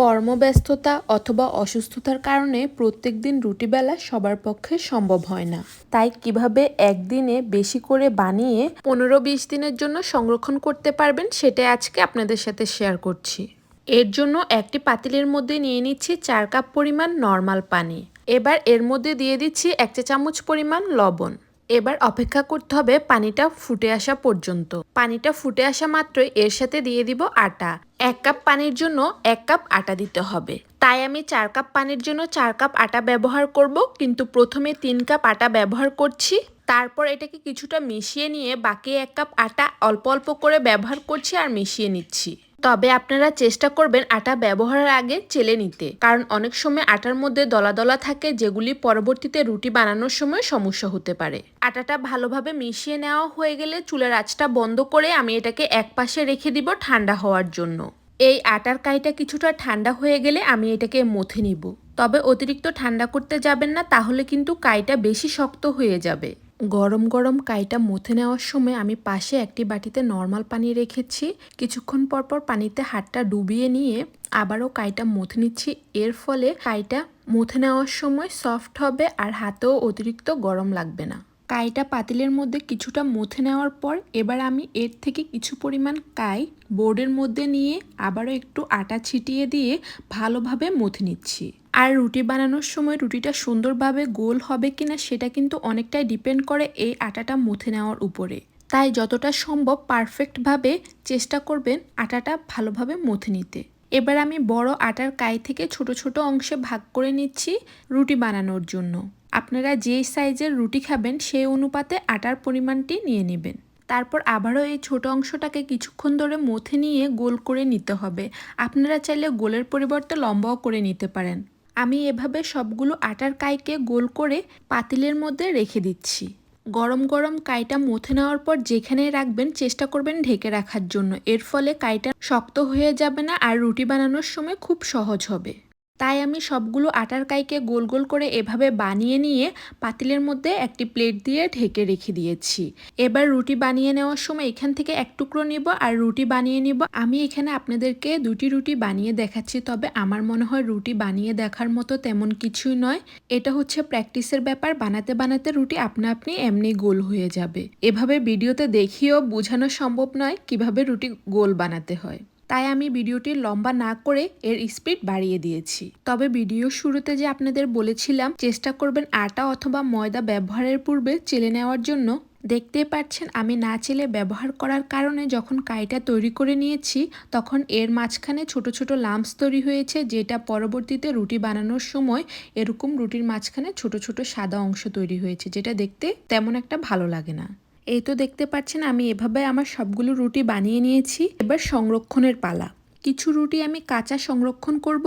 কর্মব্যস্ততা অথবা অসুস্থতার কারণে প্রত্যেক দিন রুটিবেলা সবার পক্ষে সম্ভব হয় না। তাই কীভাবে একদিনে বেশি করে বানিয়ে পনেরো বিশ দিনের জন্য সংরক্ষণ করতে পারবেন সেটা আজকে আপনাদের সাথে শেয়ার করছি। এর জন্য একটি পাতিলের মধ্যে নিয়ে নিচ্ছি চার কাপ পরিমাণ নর্মাল পানি। এবার এর মধ্যে দিয়ে দিচ্ছি এক চা চামচ পরিমাণ লবণ। এবার অপেক্ষা করতে হবে পানিটা ফুটে আসা পর্যন্ত। পানিটা ফুটে আসা মাত্রই এর সাথে দিয়ে দিব আটা। এক কাপ পানির জন্য এক কাপ আটা দিতে হবে। তাই আমি চার কাপ পানির জন্য চার কাপ আটা ব্যবহার করব, কিন্তু প্রথমে তিন কাপ আটা ব্যবহার করছি। তারপর এটাকে কিছুটা মিশিয়ে নিয়ে বাকি এক কাপ আটা অল্প অল্প করে ব্যবহার করছি আর মিশিয়ে নিচ্ছি। তবে আপনারা চেষ্টা করবেন আটা ব্যবহারের আগে চেলে নিতে। কারণ অনেক সময় আটার মধ্যে দলা দলা থাকে, যেগুলি পরবর্তীতে রুটি বানানোর সময় সমস্যা হতে পারে। আটাটা ভালোভাবে মিশিয়ে নেওয়া হয়ে গেলে চুলের আঁচটা বন্ধ করে আমি এটাকে এক পাশে রেখে দিব ঠান্ডা হওয়ার জন্য। এই আটার কাইটা কিছুটা ঠান্ডা হয়ে গেলে আমি এটাকে মথে নিব। তবে অতিরিক্ত ঠান্ডা করতে যাবেন না, তাহলে কিন্তু কাইটা বেশি শক্ত হয়ে যাবে। গরম গরম কাইটা মুথে নেওয়ার সময় আমি পাশে একটি বাটিতে নর্মাল পানি রেখেছি। কিছুক্ষণ পর পর পানিতে হাতটা ডুবিয়ে নিয়ে আবারও কাইটা মুথে নিচ্ছি। এর ফলে কাইটা মুথে নেওয়ার সময় সফট হবে আর হাতেও অতিরিক্ত গরম লাগবে না। কাইটা পাতিলের মধ্যে কিছুটা মুথে নেওয়ার পর এবার আমি এর থেকে কিছু পরিমাণ কাই বোর্ডের মধ্যে নিয়ে আবারও একটু আটা ছিটিয়ে দিয়ে ভালোভাবে মথে নিচ্ছি। আর রুটি বানানোর সময় রুটিটা সুন্দরভাবে গোল হবে কিনা সেটা কিন্তু অনেকটাই ডিপেন্ড করে এই আটাটা মুথে নেওয়ার উপরে। তাই যতটা সম্ভব পারফেক্টভাবে চেষ্টা করবেন আটাটা ভালোভাবে মুথে নিতে। এবার আমি বড় আটার কাই থেকে ছোট ছোট অংশে ভাগ করে নিচ্ছি রুটি বানানোর জন্য। আপনারা যেই সাইজের রুটি খাবেন, সেই অনুপাতে আটার পরিমাণটি নিয়ে নেবেন। তারপর আবারও এই ছোট অংশটাকে কিছুক্ষণ ধরে মথে নিয়ে গোল করে নিতে হবে। আপনারা চাইলে গোলের পরিবর্তে লম্বাও করে নিতে পারেন। আমি এভাবে সবগুলো আটার কাইকে গোল করে পাতিলের মধ্যে রেখে দিচ্ছি। গরম গরম কাইটা মথে নেওয়ার পর যেখানে রাখবেন, চেষ্টা করবেন ঢেকে রাখার জন্য। এর ফলে কাইটা শক্ত হয়ে যাবে না আর রুটি বানানোর সময় খুব সহজ হবে। তাই আমি সবগুলো আটার কাইকে গোল গোল করে এভাবে বানিয়ে নিয়ে পাতিলের মধ্যে একটি প্লেট দিয়ে ঢেকে রেখে দিয়েছি। এবার রুটি বানিয়ে নেওয়ার সময় এখান থেকে এক টুকরো নিব আর রুটি বানিয়ে নিব। আমি এখানে আপনাদেরকে দুটি রুটি বানিয়ে দেখাচ্ছি, তবে আমার মনে হয় রুটি বানিয়ে দেখার মতো তেমন কিছুই নয়। এটা হচ্ছে প্র্যাকটিসের ব্যাপার, বানাতে বানাতে রুটি আপনা আপনি এমনি গোল হয়ে যাবে। এভাবে ভিডিওতে দেখিয়েও বোঝানো সম্ভব নয় কীভাবে রুটি গোল বানাতে হয়। তাই আমি ভিডিওটি লম্বা না করে এর স্পিড বাড়িয়ে দিয়েছি। তবে ভিডিও শুরুতে যে আপনাদের বলেছিলাম, চেষ্টা করবেন আটা অথবা ময়দা ব্যবহারের পূর্বে চেলে নেওয়ার জন্য। দেখতেই পাচ্ছেন, আমি না চেলে ব্যবহার করার কারণে যখন কাইটা তৈরি করে নিয়েছি, তখন এর মাঝখানে ছোট ছোট লাম্পস তৈরি হয়েছে, যেটা পরবর্তীতে রুটি বানানোর সময় এরকম রুটির মাঝখানে ছোট ছোট সাদা অংশ তৈরি হয়েছে, যেটা দেখতে তেমন একটা ভালো লাগে না। এই তো দেখতে পাচ্ছেন, আমি এভাবে আমার সবগুলো রুটি বানিয়ে নিয়েছি। এবার সংরক্ষণের পালা। কিছু রুটি আমি কাঁচা সংরক্ষণ করব।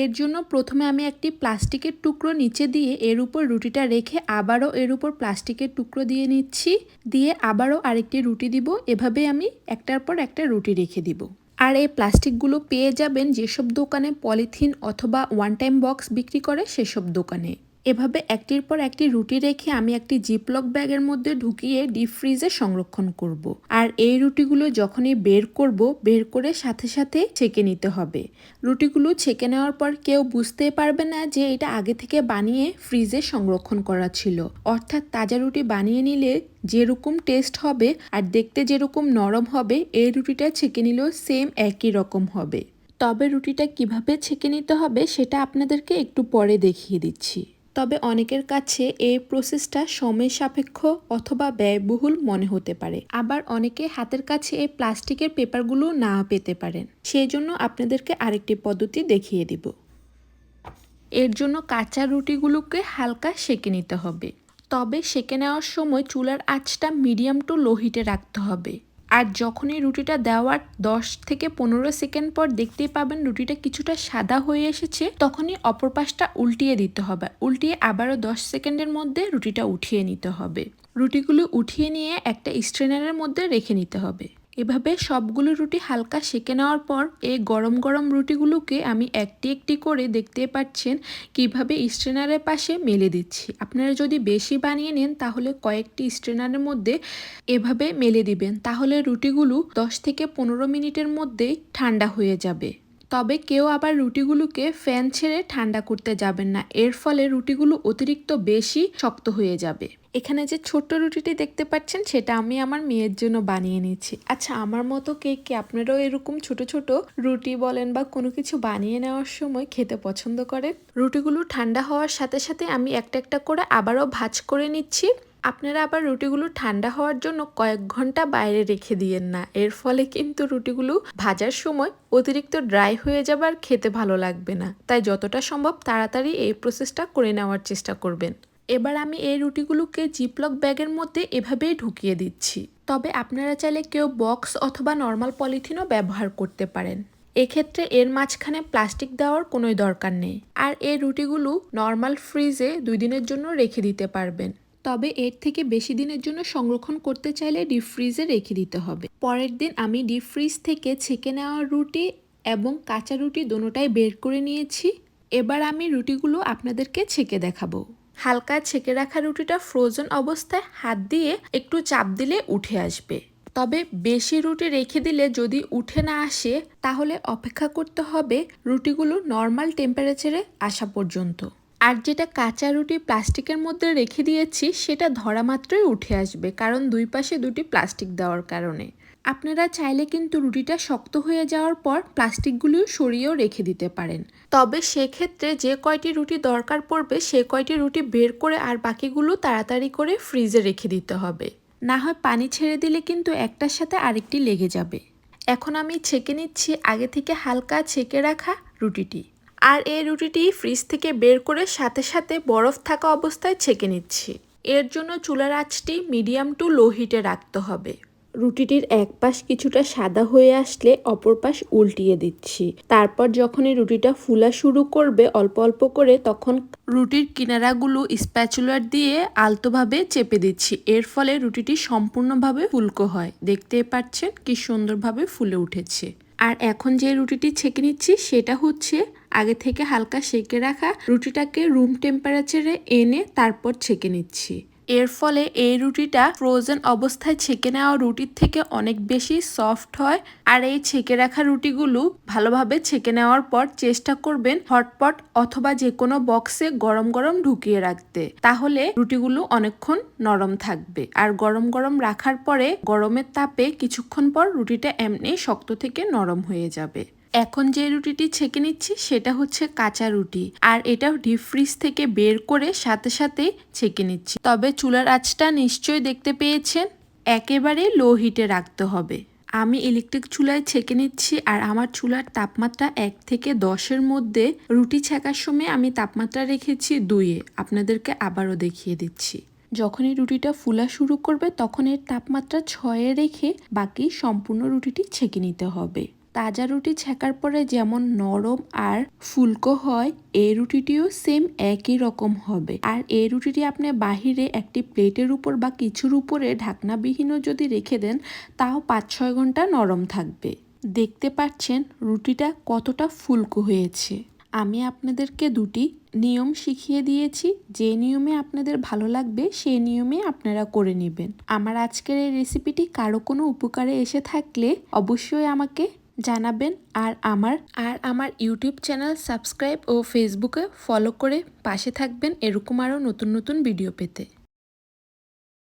এর জন্য প্রথমে আমি একটি প্লাস্টিকের টুকরো নিচে দিয়ে এর উপর রুটিটা রেখে আবারও এর উপর প্লাস্টিকের টুকরো দিয়ে নিচ্ছি। দিয়ে আবারও আরেকটি রুটি দিব। এভাবে আমি একটার পর একটা রুটি রেখে দিব। আর এই প্লাস্টিকগুলো পেয়ে যাবেন যেসব দোকানে পলিথিন অথবা ওয়ান টাইম বক্স বিক্রি করে সেসব দোকানে। এভাবে একটির পর একটি রুটি রেখে আমি একটি জিপলক ব্যাগের মধ্যে ঢুকিয়ে ডিপ ফ্রিজে সংরক্ষণ করব। আর এই রুটিগুলো যখনই বের করব, বের করে সাথে সাথে ছেঁকে নিতে হবে। রুটিগুলো ছেঁকে নেওয়ার পর কেউ বুঝতে পারবে না যে এটা আগে থেকে বানিয়ে ফ্রিজে সংরক্ষণ করা ছিল। অর্থাৎ তাজা রুটি বানিয়ে নিলে যেরকম টেস্ট হবে আর দেখতে যেরকম নরম হবে, এই রুটিটা ছেঁকে নিলেও সেম একই রকম হবে। তবে রুটিটা কীভাবে ছেঁকে নিতে হবে সেটা আপনাদেরকে একটু পরে দেখিয়ে দিচ্ছি। তবে অনেকের কাছে এই প্রসেসটা সময় সাপেক্ষ অথবা ব্যয়বহুল মনে হতে পারে। আবার অনেকে হাতের কাছে এই প্লাস্টিকের পেপারগুলো না পেতে পারেন। সেই জন্য আপনাদেরকে আরেকটি পদ্ধতি দেখিয়ে দিব। এর জন্য কাঁচা রুটিগুলোকে হালকা সেঁকে নিতে হবে। তবে সেঁকে নেওয়ার সময় চুলার আঁচটা মিডিয়াম টু লো হিটে রাখতে হবে। আর যখনই রুটিটা দেওয়ার দশ থেকে পনেরো সেকেন্ড পর দেখতেই পাবেন রুটিটা কিছুটা সাদা হয়ে এসেছে, তখনই অপর পাশটা উল্টিয়ে দিতে হবে। উল্টিয়ে আবারও দশ সেকেন্ডের মধ্যে রুটিটা উঠিয়ে নিতে হবে। রুটিগুলো উঠিয়ে নিয়ে একটা স্ট্রেনারের মধ্যে রেখে নিতে হবে। এভাবে সবগুলো রুটি হালকা সেকে নেওয়ার পর এই গরম গরম রুটিগুলোকে আমি একটি একটি করে দেখতে পাচ্ছেন কীভাবে স্ট্রেনারের পাশে মেলে দিচ্ছি। আপনারা যদি বেশি বানিয়ে নেন তাহলে কয়েকটি স্ট্রেনারের মধ্যে এভাবে মেলে দিবেন। তাহলে রুটিগুলো দশ থেকে পনেরো মিনিটের মধ্যেই ঠান্ডা হয়ে যাবে। তবে কেউ আবার রুটিগুলোকে ফ্যান ছেড়ে ঠান্ডা করতে যাবেন না। এর ফলে রুটিগুলো অতিরিক্ত বেশি শক্ত হয়ে যাবে। এখানে যে ছোট্ট রুটিটি দেখতে পাচ্ছেন, সেটা আমি আমার মেয়ের জন্য বানিয়ে নিচ্ছি। আচ্ছা আমার মতো কেক কি আপনারাও এরকম ছোট ছোট রুটি বলেন বা কোনো কিছু বানিয়ে নেওয়ার সময় খেতে পছন্দ করেন? রুটিগুলো ঠান্ডা হওয়ার সাথে সাথে আমি একটা একটা করে আবারও ভাজ করে নিচ্ছি। আপনারা আবার রুটিগুলো ঠান্ডা হওয়ার জন্য কয়েক ঘণ্টা বাইরে রেখে দিয়েন না। এর ফলে কিন্তু রুটিগুলো ভাজার সময় অতিরিক্ত ড্রাই হয়ে যাবে আর খেতে ভালো লাগবে না। তাই যতটা সম্ভব তাড়াতাড়ি এই প্রসেসটা করে নেওয়ার চেষ্টা করবেন। এবার আমি এই রুটিগুলোকে জিপলক ব্যাগের মধ্যে এভাবেই ঢুকিয়ে দিচ্ছি। তবে আপনারা চাইলে কেউ বক্স অথবা নর্মাল পলিথিনও ব্যবহার করতে পারেন। এক্ষেত্রে এর মাঝখানে প্লাস্টিক দেওয়ার কোনোই দরকার নেই। আর এই রুটিগুলো নর্মাল ফ্রিজে দুই দিনের জন্য রেখে দিতে পারবেন। তবে এর থেকে বেশি দিনের জন্য সংরক্ষণ করতে চাইলে ডিপ ফ্রিজে রেখে দিতে হবে। পরের দিন আমি ডিপ ফ্রিজ থেকে ছেঁকে নেওয়া রুটি এবং কাঁচা রুটি দুটোটাই বের করে নিয়েছি। এবার আমি রুটিগুলো আপনাদেরকে ছেঁকে দেখাবো। হালকা ছেঁকে রাখা রুটিটা ফ্রোজেন অবস্থায় হাত দিয়ে একটু চাপ দিলে উঠে আসবে। তবে বেশি রুটি রেখে দিলে যদি উঠে না আসে, তাহলে অপেক্ষা করতে হবে রুটিগুলো নর্মাল টেম্পারেচারে আসা পর্যন্ত। আর যেটা কাঁচা রুটি প্লাস্টিকের মধ্যে রেখে দিয়েছি, সেটা ধরা মাত্রই উঠে আসবে, কারণ দুই পাশে দুটি প্লাস্টিক দেওয়ার কারণে। আপনারা চাইলে কিন্তু রুটিটা শক্ত হয়ে যাওয়ার পর প্লাস্টিকগুলিও সরিয়েও রেখে দিতে পারেন। তবে সেক্ষেত্রে যে কয়টি রুটি দরকার পড়বে, সে কয়টি রুটি বের করে আর বাকিগুলো তাড়াতাড়ি করে ফ্রিজে রেখে দিতে হবে। না হয় পানি ছেড়ে দিলে কিন্তু একটার সাথে আরেকটি লেগে যাবে। এখন আমি ছেঁকে নিচ্ছি, আগে থেকে হালকা ছেঁকে রাখা রুটিটি। আর এই রুটিটি ফ্রিজ থেকে বের করে সাথে সাথে বরফ থাকা অবস্থায় ছেঁকে নিচ্ছি। এর জন্য চুলার আঁচটি মিডিয়াম টু লো হিটে রাখতে হবে। রুটিটির এক পাশ কিছুটা সাদা হয়ে আসলে অপর পাশ উল্টিয়ে দিচ্ছি। তারপর যখন এই রুটিটা ফুলা শুরু করবে অল্প অল্প করে তখন রুটির কিনারাগুলো স্প্যাচুলার দিয়ে আলতোভাবে চেপে দিচ্ছি। এর ফলে রুটিটি সম্পূর্ণভাবে ফুলকো হয়। দেখতে পাচ্ছেন কি সুন্দরভাবে ফুলে উঠেছে। আর এখন যে রুটিটি ছেঁকে নিচ্ছি সেটা হচ্ছে আগে থেকে হালকা সেঁকে রাখা রুটিটাকে রুম টেম্পারেচারে এনে তারপর ছেঁকে নিচ্ছি। এর ফলে এই রুটিটা ফ্রোজেন অবস্থায় ছেঁকে নেওয়া রুটির থেকে অনেক বেশি সফট হয় আর এই ছেঁকে রাখা রুটিগুলো ভালোভাবে ছেঁকে নেওয়ার পর চেষ্টা করবেন হটপট অথবা যে কোনো বক্সে গরম গরম ঢুকিয়ে রাখতে। তাহলে রুটিগুলো অনেকক্ষণ নরম থাকবে। আর গরম গরম রাখার পরে গরমের তাপে কিছুক্ষণ পর রুটিটা এমনি শক্ত থেকে নরম হয়ে যাবে। এখন যে রুটিটি ছেঁকে নিচ্ছি সেটা হচ্ছে কাঁচা রুটি। আর এটাও ডিপ ফ্রিজ থেকে বের করে সাথে সাথে ছেঁকে নিচ্ছি। তবে চুলার আঁচটা নিশ্চয়ই দেখতে পেয়েছেন, একেবারে লো হিটে রাখতে হবে। আমি ইলেকট্রিক চুলায় ছেঁকে নিচ্ছি আর আমার চুলার তাপমাত্রা এক থেকে দশের মধ্যে। রুটি ছেঁকার সময় আমি তাপমাত্রা রেখেছি দুইয়ে। আপনাদেরকে আবারও দেখিয়ে দিচ্ছি। যখন এই রুটিটা ফুলা শুরু করবে তখন এর তাপমাত্রা ছয়ে রেখে বাকি সম্পূর্ণ রুটিটি ছেঁকে নিতে হবে। তাজা রুটি ছেঁকার পরে যেমন নরম আর ফুলকো হয়, এই রুটিটিও সেম একই রকম হবে। আর এই রুটিটি আপনি বাহিরে একটি প্লেটের উপর বা কিছুর উপরে ঢাকনাবিহীনও যদি রেখে দেন, তাও পাঁচ ছয় ঘণ্টা নরম থাকবে। দেখতে পাচ্ছেন রুটিটা কতটা ফুলকো হয়েছে। আমি আপনাদেরকে দুটি নিয়ম শিখিয়ে দিয়েছি। যে নিয়মে আপনাদের ভালো লাগবে সেই নিয়মে আপনারা করে নেবেন। আমার আজকের এই রেসিপিটি কারও কোনো উপকারে এসে থাকলে অবশ্যই আমাকে জানাবেন আর আমার আর আমার ইউটিউব চ্যানেল সাবস্ক্রাইব ও ফেসবুকে ফলো করে পাশে থাকবেন এরকম আরও নতুন নতুন ভিডিও পেতে।